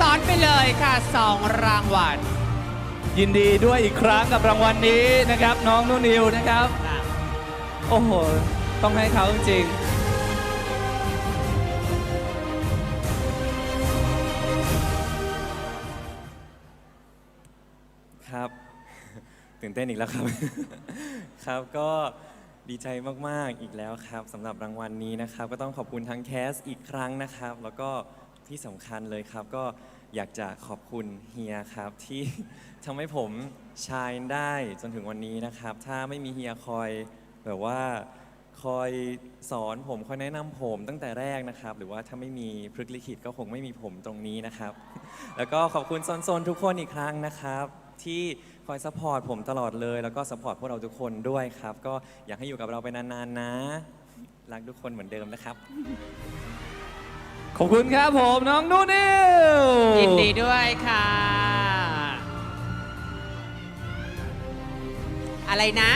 ซ้อนๆไปเลยค่ะสองรางวัล ยินดีด้วยอีกครั้งกับรางวัลนี้นะครับ น้องนุ่นนิวนะครับ โอ้โห ต้องให้เขาจริงๆครับตื่นเต้นอีกแล้วครับ ครับก็ดีใจมาก ๆ อีกแล้วครับสำหรับรางวัลนี้นะครับ ก็ต้องขอบคุณทั้งแคสอีกครั้งนะครับ แล้วก็ ที่สำคัญเลยครับ ก็อยากจะขอบคุณเฮียครับ ที่ ทำให้ผมชายได้จนถึงวันนี้นะครับ ถ้าไม่มีเฮียคอยแบบว่าคอยสอนผมคอยแนะนำผมตั้งแต่แรกนะครับ หรือว่าถ้าไม่มีพฤกลิขิตก็คงไม่มีผมตรงนี้นะครับ แล้วก็ขอบคุณโซนๆทุกคนอีกครั้งนะครับ ที่คอยซัพพอร์ตผมตลอดเลย แล้วก็ซัพพอร์ตพวกเราทุกคนด้วยครับ ก็อยากให้อยู่กับเราไปนานๆนะ รักทุกคนเหมือนเดิมนะครับ ขอบคุณครับผมน้องนุ่นนิวยินดีด้วยค่ะ อะไรนะ